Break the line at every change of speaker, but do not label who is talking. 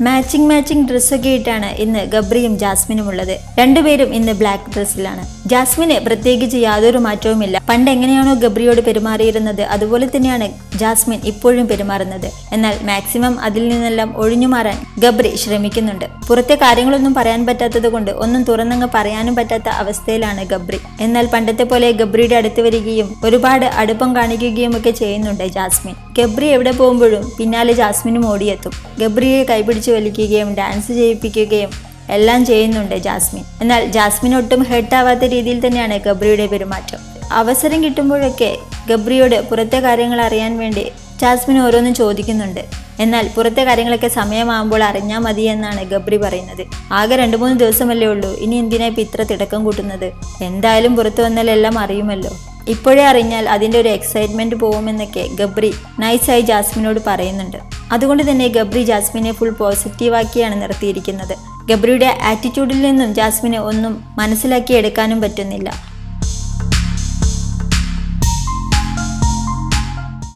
Matching matching ഡ്രസ്സൊക്കെ ഇട്ടാണ് ഇന്ന് ഗബ്രിയും ജാസ്മിനും ഉള്ളത് രണ്ടുപേരും ഇന്ന് ബ്ലാക്ക് ഡ്രസ്സിലാണ് ജാസ്മിന് പ്രത്യേകിച്ച് യാതൊരു മാറ്റവുമില്ല. പണ്ട് എങ്ങനെയാണോ ഗബ്രിയോട് പെരുമാറിയിരുന്നത് അതുപോലെ തന്നെയാണ് ജാസ്മിൻ ഇപ്പോഴും പെരുമാറുന്നത്. എന്നാൽ മാക്സിമം അതിൽ നിന്നെല്ലാം ഒഴിഞ്ഞു മാറാൻ ഗബ്രി ശ്രമിക്കുന്നുണ്ട്. പുറത്തെ കാര്യങ്ങളൊന്നും പറയാൻ പറ്റാത്തത് കൊണ്ട് ഒന്നും തുറന്നങ്ങ് പറയാനും പറ്റാത്ത അവസ്ഥയിലാണ് ഗബ്രി. എന്നാൽ പണ്ടത്തെ പോലെ ഗബ്രിയുടെ അടുത്ത് വരികയും ഒരുപാട് അടുപ്പം കാണിക്കുകയും ഒക്കെ ചെയ്യുന്നുണ്ട് ജാസ്മിൻ. ഗബ്രി എവിടെ പോകുമ്പോഴും പിന്നാലെ ജാസ്മിനും ഓടിയെത്തും. ഗബ്രിയെ കൈപിടിച്ച് വലിക്കുകയും ഡാൻസ് ചെയ്യിപ്പിക്കുകയും എല്ലാം ചെയ്യുന്നുണ്ട് ജാസ്മിൻ. എന്നാൽ ജാസ്മിൻ ഒട്ടും ഹെർട്ടാവാത്ത രീതിയിൽ തന്നെയാണ് ഗബ്രിയുടെ പെരുമാറ്റം. അവസരം കിട്ടുമ്പോഴൊക്കെ ഗബ്രിയോട് പുറത്തെ കാര്യങ്ങൾ അറിയാൻ വേണ്ടി ജാസ്മിൻ ഓരോന്നും ചോദിക്കുന്നുണ്ട്. എന്നാൽ പുറത്തെ കാര്യങ്ങളൊക്കെ സമയമാകുമ്പോൾ അറിഞ്ഞാൽ മതി എന്നാണ് ഗബ്രി പറയുന്നത്. ആകെ രണ്ട് മൂന്ന് ദിവസമല്ലേ ഉള്ളൂ. ഇനി എന്തിനാ ഇപ്പം ഇത്ര തിടക്കം കൂട്ടുന്നത്? എന്തായാലും പുറത്തു വന്നാൽ എല്ലാം അറിയുമല്ലോ. ഇപ്പോഴേ അറിഞ്ഞാൽ അതിന്റെ ഒരു എക്സൈറ്റ്മെന്റ് പോകുമെന്നൊക്കെ ഗബ്രി നൈസായി ജാസ്മിനോട് പറയുന്നുണ്ട്. അതുകൊണ്ട് തന്നെ ഗബ്രി ജാസ്മിനെ ഫുൾ പോസിറ്റീവാക്കിയാണ് നിർത്തിയിരിക്കുന്നത്. ഗബ്രിയുടെ ആറ്റിറ്റ്യൂഡിൽ നിന്നും ജാസ്മിനെ ഒന്നും മനസ്സിലാക്കി എടുക്കാനും പറ്റുന്നില്ല.